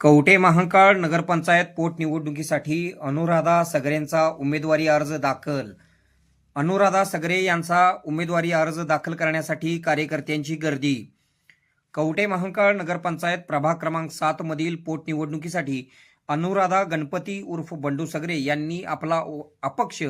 कवठे महांकाळ नगरपंचायत पोटनिवडणुकीसाठी अनुराधा सगरेंचा उमेदवारी अर्ज दाखल. अनुराधा सगरे यांचा उमेदवारी अर्ज दाखल करण्यासाठी कार्यकर्त्यांची गर्दी. कवठे महांकाळ नगरपंचायत प्रभाग क्रमांक सात मधील पोटनिवडणुकीसाठी अनुराधा गणपती उर्फ बंडू सगरे यांनी आपला अपक्ष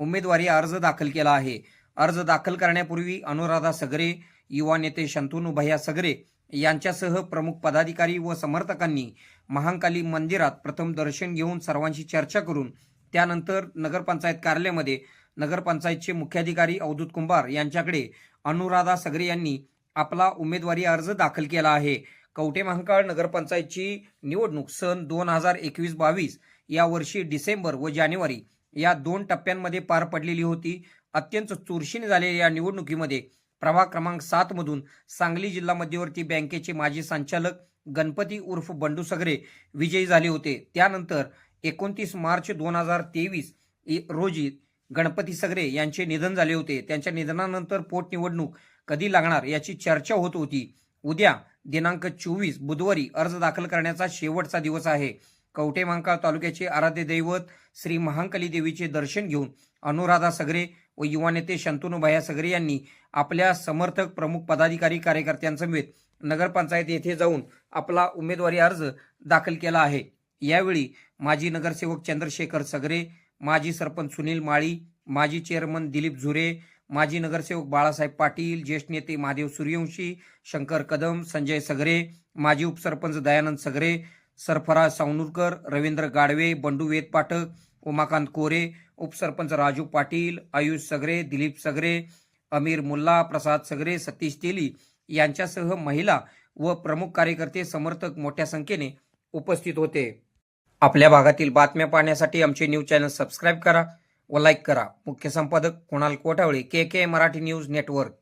उमेदवारी अर्ज दाखल केला आहे. अर्ज दाखल करण्यापूर्वी अनुराधा सगरे युवा नेते शंतनू भैया सगरे यांच्यासह प्रमुख पदाधिकारी व समर्थकांनी महांकाली मंदिरात प्रथम दर्शन घेऊन सर्वांशी चर्चा करून त्यानंतर नगरपंचायत कार्यालयामध्ये नगरपंचायतचे मुख्याधिकारी अवधूत कुंभार यांच्याकडे अनुराधा सगरे यांनी आपला उमेदवारी अर्ज दाखल केला आहे. कवटे महांकाळ नगरपंचायतची निवडणूक सन दोन हजार एकवीस बावीस या वर्षी डिसेंबर व जानेवारी या दोन टप्प्यांमध्ये पार पडलेली होती. अत्यंत चुरशीने झालेल्या या निवडणुकीमध्ये प्रभाग क्रमांक सात मधून सांगली जिल्हा मध्यवर्ती बँकेचे माजी संचालक गणपती उर्फ बंडू सगरे विजयी झाले होते. त्यानंतर एकोणतीस मार्च दोन हजार तेवीस रोजी गणपती सगरे यांचे निधन झाले होते. त्यांच्या निधनानंतर पोटनिवडणूक कधी लागणार याची चर्चा होत होती. उद्या दिनांक चोवीस बुधवारी अर्ज दाखल करण्याचा शेवटचा दिवस आहे. कवठे महांकाळ तालुक्याचे आराध्य दैवत श्री महांकाली देवीचे दर्शन घेऊन अनुराधा सगरे व युवा नेते शंतनू सगरे यांनी आपल्या समर्थक प्रमुख पदाधिकारी कार्यकर्त्यांसमवेत नगरपंचायत येथे जाऊन आपला उमेदवारी अर्ज दाखल केला आहे. यावेळी माजी नगरसेवक चंद्रशेखर सगरे माजी सरपंच सुनील माळी माजी चेअरमन दिलीप झुरे माजी नगरसेवक बाळासाहेब पाटील ज्येष्ठ नेते महादेव सूर्यवंशी शंकर कदम संजय सगरे माजी उपसरपंच दयानंद सगरे सरफराज सावनुरकर रवींद्र गाडवे बंडू वेद पाठक उमाकांत कोरे उपसरपंच राजू पाटील आयुष सगरे दिलीप सगरे अमीर मुल्ला प्रसाद सगरे सतीश तेली यांच्यासह महिला व प्रमुख कार्यकर्ते समर्थक मोठ्या संख्येने उपस्थित होते. आपल्या भागातील बातम्या पाहण्यासाठी आमचे न्यूज चॅनल सबस्क्राईब करा व लाईक करा. मुख्य संपादक Kunal Kothawale K K Marathi news network.